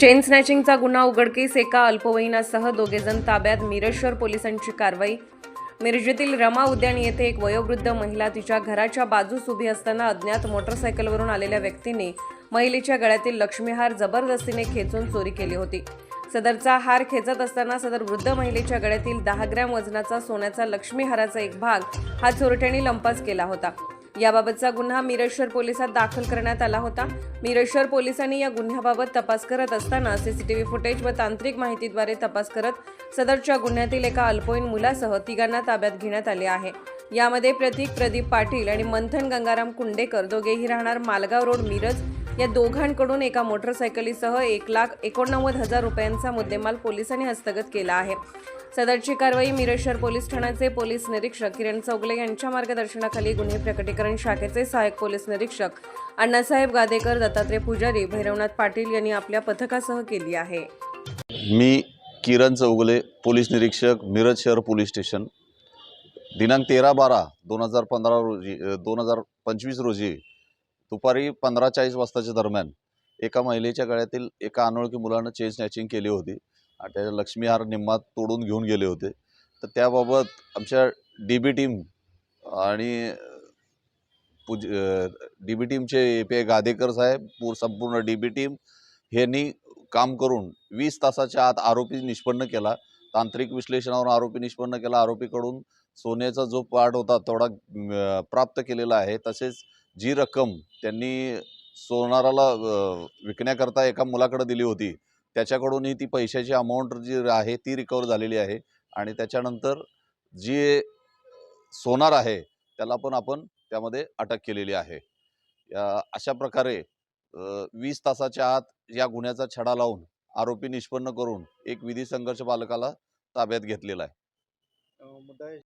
Chain स्नॅचिंगचा गुन्हा उघडकीस एका अल्पवयीनासह दोघेजण ताब्यात मिरेश्वर पोलिसांची कारवाई. मिरजेतील रमा उद्यान येथे एक वयोवृद्ध महिला तिच्या घराच्या बाजूस उभी असताना अज्ञात मोटरसायकलवरून आलेल्या व्यक्तीने महिलेच्या गळ्यातील लक्ष्मीहार जबरदस्तीने खेचून चोरी केली होती. सदरचा हार खेचत असताना सदर वृद्ध महिलेच्या गळ्यातील दहा ग्रॅम वजनाचा सोन्याचा लक्ष्मीहाराचा एक भाग हा चोरट्यांनी लंपास केला होता. याबाबतचा गुन्हा मिरज पोलिसात दाखल करण्यात आला होता. मिरज पोलिसांनी या गुन्ह्याबाबत तपास करत असताना सीसीटीव्ही फुटेज व तांत्रिक माहितीद्वारे तपास करत सदरच्या गुन्ह्यातील एका अल्पवयीन मुलासह तिघांना ताब्यात घेण्यात आले आहे. यामध्ये प्रतीक प्रदीप पाटील आणि मंथन गंगाराम कुंडेकर दोघेही राहणार मालगाव रोड मिरज या दोघांकडून एका मोटरसायकलीसह एक लाख एकोणनव्वद हजार रुपयांचा मुद्देमाल पोलिसांनी हस्तगत केला आहे. सदरची कारवाई मिरज शहर पोलीस ठाण्याचे पोलीस निरीक्षक किरण चौगले यांच्या मार्गदर्शनाखाली गुन्हे प्रकटीकरण शाखेचे सहाय्यक पोलीस निरीक्षक अण्णासाहेब गादेकर दत्तात्रय पुजारी भैरवनाथ पाटील यांनी आपल्या पथकासह केली आहे. मी किरण चौगले पोलीस निरीक्षक मिरज शहर पोलीस स्टेशन. दिनांक तेरा बारा दोन हजार पंधरा रोजी दोन हजार पंचवीस रोजी दुपारी पंधरा चाळीस वाजताच्या दरम्यान एका महिलेच्या गळ्यातील एका अनोळखी मुलानं चेन स्नॅचिंग केली होती आणि त्याच्या लक्ष्मीहार निम्मात तोडून घेऊन गेले होते. तर त्याबाबत आमच्या डी बी टीम आणि पूज डी बी टीमचे ए पी आय गादेकर साहेब पूर संपूर्ण डी बी टीम ह्यांनी काम करून वीस तासाच्या आत आरोपी निष्पन्न केला. तांत्रिक विश्लेषणावर आरोपी निष्पन्न केला. आरोपीकडून सोन्याचा जो पार्ट होता तेवढा प्राप्त केलेला आहे. तसेच जी रक्कम त्यांनी सोनाराला विकण्याकरता एका मुलाकडे दिली होती त्याच्याकडूनही ती पैशाची अमाऊंट जी आहे ती रिकवर झालेली आहे आणि त्याच्यानंतर जी सोनार आहे त्याला पण आपण त्यामध्ये अटक केलेली आहे. या अशा प्रकारे वीस तासाच्या आत या गुन्ह्याचा छडा लावून आरोपी निष्पन्न करून एक विधी संघर्ष बालकाला ताब्यात घेतलेला आहे.